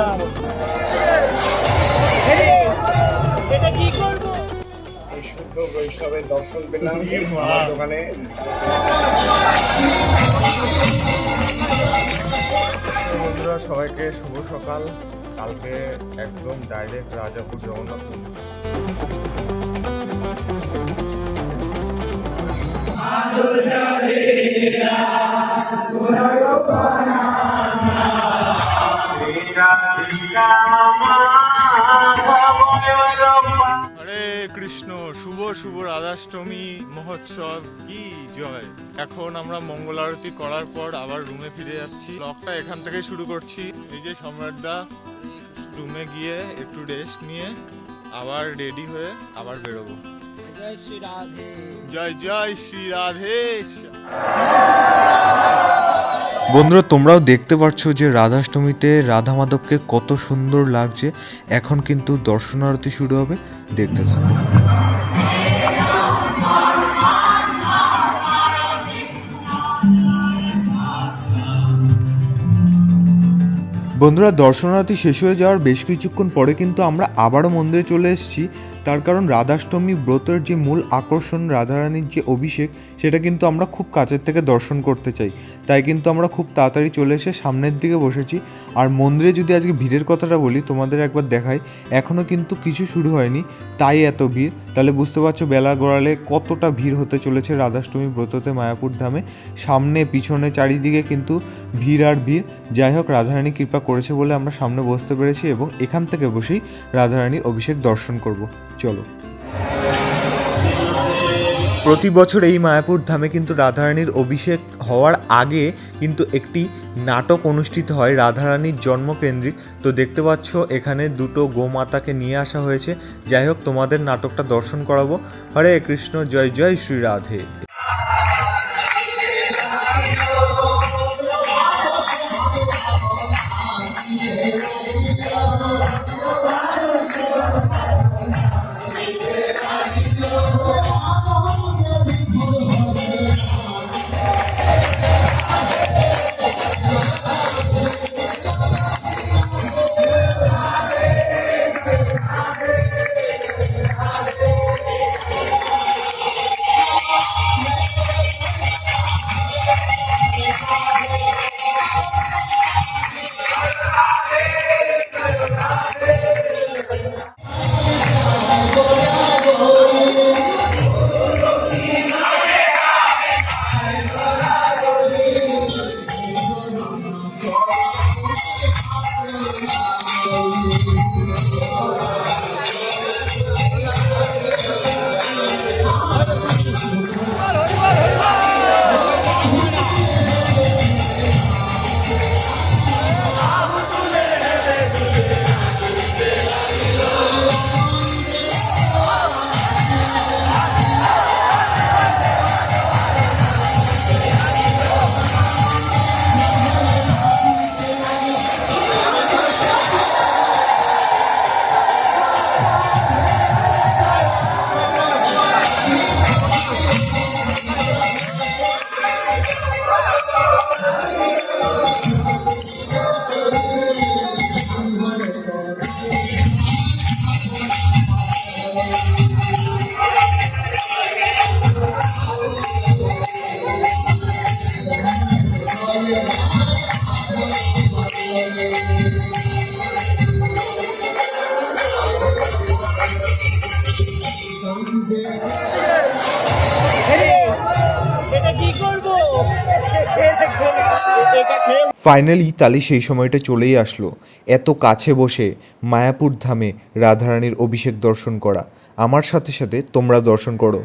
করলাম এটা কি করব? এই শুদ্ধ বৈষ্ণবের দর্শন পেলাম আমার দোকানে। বন্ধুরা সবাইকে শুভ সকাল। কালকে একদম ডাইরেক্ট রাজাপুর জগন্নাথ মন্দির। রাধাষ্টমী মহোৎসব কি জয়? এখন আমরা মঙ্গল আরতি করার পর আবার রুমে ফিরে যাচ্ছি। ব্লগটা এখান থেকে শুরু করছি। এই যে সম্রাটদা রুমে গিয়ে একটু রেস্ট নিয়ে আবার রেডি হয়ে আবার বেরোবো। জয় শ্রী রাধে। জয় জয় শ্রী রাধেশ বন্ধুরা তোমরাও দেখতে পাচ্ছ যে রাধাষ্টমীতে রাধা মাধবকে কত সুন্দর লাগছে। এখন কিন্তু দর্শনারতি শুরু হবে। দেখতে থাকো। বন্ধুরা দর্শনার্থী শেষ হয়ে যাওয়ার বেশ কিছুক্ষণ পরে কিন্তু আমরা আবারও মন্দিরে চলে এসেছি। তার কারণ রাধাষ্টমী ব্রতের যে মূল আকর্ষণ রাধারানীর যে অভিষেক, সেটা কিন্তু আমরা খুব কাছের থেকে দর্শন করতে চাই। তাই কিন্তু আমরা খুব তাড়াতাড়ি চলে এসে সামনের দিকে বসেছি। আর মন্দিরে যদি আজকে ভিড়ের কথাটা বলি, তোমাদের একবার দেখাই এখনও কিন্তু কিছু শুরু হয়নি। তাই এত ভিড়। তাহলে বুঝতে পারছ বেলা গড়ালে কতটা ভিড় হতে চলেছে রাধাষ্টমী ব্রততে মায়াপুর ধামে। সামনে, পিছনে, চারিদিকে কিন্তু ভিড় আর ভিড়। যাই হোক, রাধারানী কৃপা করেছে বলে আমরা সামনে বসতে পেরেছি এবং এখান থেকে বসেই রাধারানীর অভিষেক দর্শন করব। চলো। প্রতি বছর এই মায়াপুর ধামে কিন্তু রাধারানীর অভিষেক হওয়ার আগে কিন্তু একটি নাটক অনুষ্ঠিত হয় রাধারানীর জন্মকেন্দ্রিক। তো দেখতে পাচ্ছ, এখানে দুটো গোমাতাকে নিয়ে আসা হয়েছে। যাই হোক, তোমাদের নাটকটা দর্শন করাবো। হরে কৃষ্ণ, জয় জয় শ্রী রাধে। এটা ফাইনালি তালি সেই সময়টা চলেই আসলো। এত কাছে বসে মায়াপুর ধামে রাধারানীর অভিষেক দর্শন করা। আমার সাথে সাথে তোমরা দর্শন করো।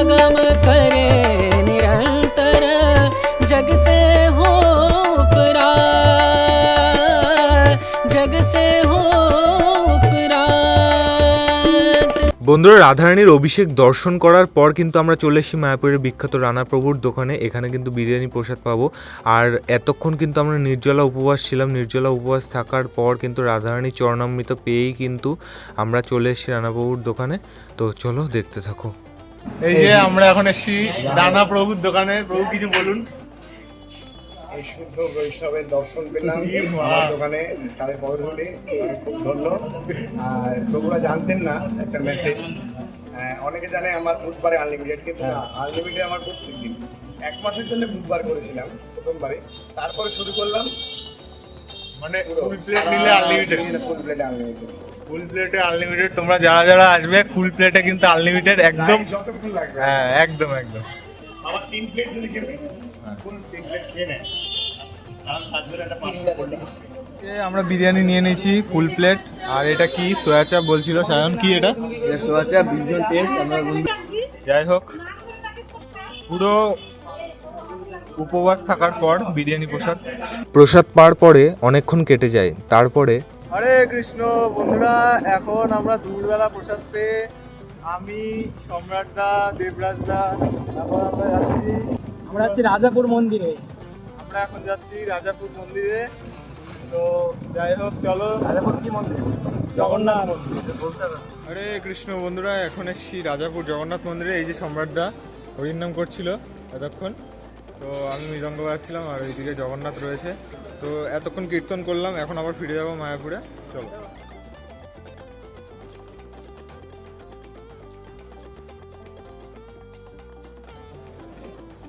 समागम करे निरंतर जग से हो परा जग से हो परा বন্ধুরা রাধারানীর অভিষেক দর্শন করার পর কিন্তু আমরা চলে এসেছি মায়াপুরের বিখ্যাত রানা প্রভুর দোকানে এখানে কিন্তু বিরিয়ানি প্রসাদ পাবো আর এতক্ষণ কিন্তু আমরা নির্জলা উপবাস ছিলাম নির্জলা উপবাস থাকার পর কিন্তু রাধারানী চরণামৃত পেয়েই কিন্তু আমরা চলে এসেছি রানাপ্রভুর দোকানে তো চলো দেখতে থাকো এই যে আমরা এখন এসেছি রানা প্রভুর দোকানে। প্রভু কিছু বলুন। এই শুদ্ধ বৈষ্ণবের দর্শন পেলাম। আমার দোকানে তাদের পদধূলি খুব ধন্য। আর তবুরা জানতেন না একটা মেসেজ অনেকে জানে আমার বুধবারে আনলিমিটেড কিন্তু আনলিমিটেড আমার প্রত্যেক দিন এক মাসের জন্য বুধবার করেছিলাম প্রথমবারে। তারপরে শুরু করলাম মানে ফুল প্লেট নিলে unlimited full plate unlimited full প্লেটে আনলিমিটেড তোমরা যারা যারা আসবে ফুল প্লেটে কিন্তু আনলিমিটেড একদম। যতক্ষণ লাগবে। হ্যাঁ একদম একদম। আমার তিন প্লেট যদি খেবে ফুল তিন প্লেট খেয়ে নেয়। আমরা বিরিয়ানি নিয়ে নিয়েছি ফুল প্লেট আর এটা কি? সোয়া চাপ বলছিল। সায়ন কি এটা? যাই হোক। পুরো উপবাস থাকার পর বিরিয়ানি প্রসাদ। প্রসাদ পাওয়ার পরে অনেকক্ষণ কেটে যায়। তারপরে হরে কৃষ্ণ বন্ধুরা এখন আমরা দুপুরবেলা প্রসাদ পেয়ে আমি সম্রাটদা দেবরাজদা দেবরাজ দা তারপর আমরা যাচ্ছি আমরা যাচ্ছি রাজাপুর মন্দিরে। আমরা এখন যাচ্ছি রাজাপুর মন্দিরে। তো যাই হোক চলো। রাজাপুর কি মন্দির? জগন্নাথ মন্দির। হরে কৃষ্ণ বন্ধুরা এখন এসছি রাজাপুর জগন্নাথ মন্দিরে এই যে সম্রাট দা হরির নাম করছিল এতক্ষণ। তো আমি মৃদঙ্গ বাজাচ্ছিলাম আর ওইদিকে জগন্নাথ রয়েছে। তো এতক্ষণ কীর্তন করলাম, এখন আবার ফিরে যাব মায়াপুরে। চলো।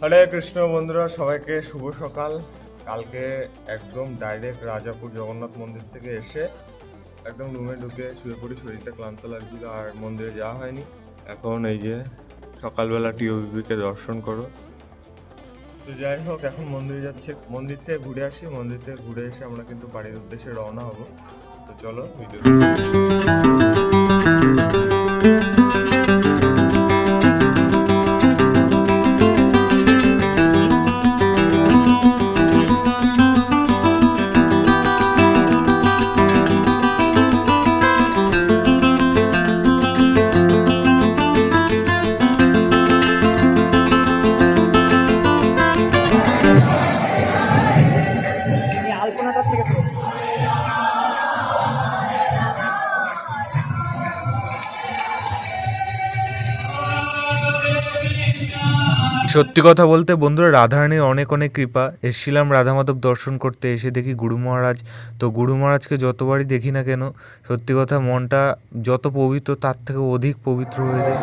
হরে কৃষ্ণ বন্ধুরা, সবাইকে শুভ সকাল। কালকে একদম ডাইরেক্ট রাজাপুর জগন্নাথ মন্দির থেকে এসে একদম রুমে ঢুকে শুয়ে পড়ি শরীরটা ক্লান্ত লাগছিল আর মন্দিরে যাওয়া হয়নি। এখন এই যে সকালবেলা টিওবিকে দর্শন করো। তো যাই হোক, এখন মন্দিরে যাচ্ছে। মন্দির থেকে ঘুরে আসি মন্দির থেকে ঘুরে এসে আমরা কিন্তু বাড়ির উদ্দেশ্যে রওনা হব। তো চলো ভিডিও সত্যি কথা বলতে বন্ধুরা, রাধারানীর অনেক অনেক কৃপা। এসেছিলাম রাধা মাধব দর্শন করতে, এসে দেখি গুরু মহারাজ। তো গুরু মহারাজকে যতবারই দেখি না কেন, সত্যি কথা মনটা যত পবিত্র, তার থেকে অধিক পবিত্র হয়ে যায়।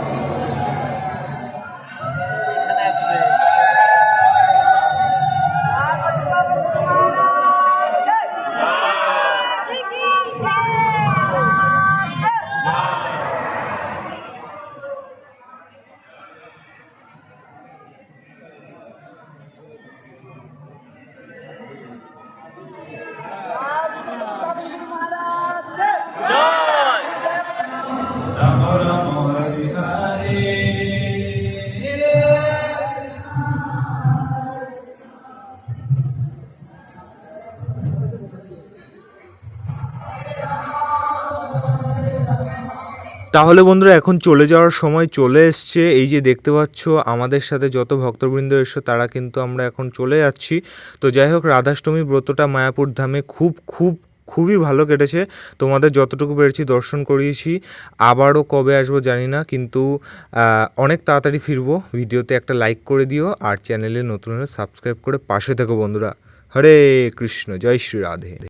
তাহলে বন্ধুরা এখন চলে যাওয়ার সময় চলে এসছে। এই যে দেখতে পাচ্ছ, আমাদের সাথে যত ভক্তবৃন্দ এসছো তারা কিন্তু আমরা এখন চলে যাচ্ছি। তো যাই হোক, রাধাষ্টমী ব্রতটা মায়াপুর ধামে খুব খুব, খুবই ভালো কেটেছে। তোমাদের যতটুকু পেরেছি দর্শন করিয়েছি। আবারও কবে আসব জানি না, কিন্তু অনেক তাড়াতাড়ি ফিরবো। ভিডিওতে একটা লাইক করে দিও, আর চ্যানেলে নতুন সাবস্ক্রাইব করে পাশে থেকো বন্ধুরা। হরে কৃষ্ণ, জয় শ্রী রাধে।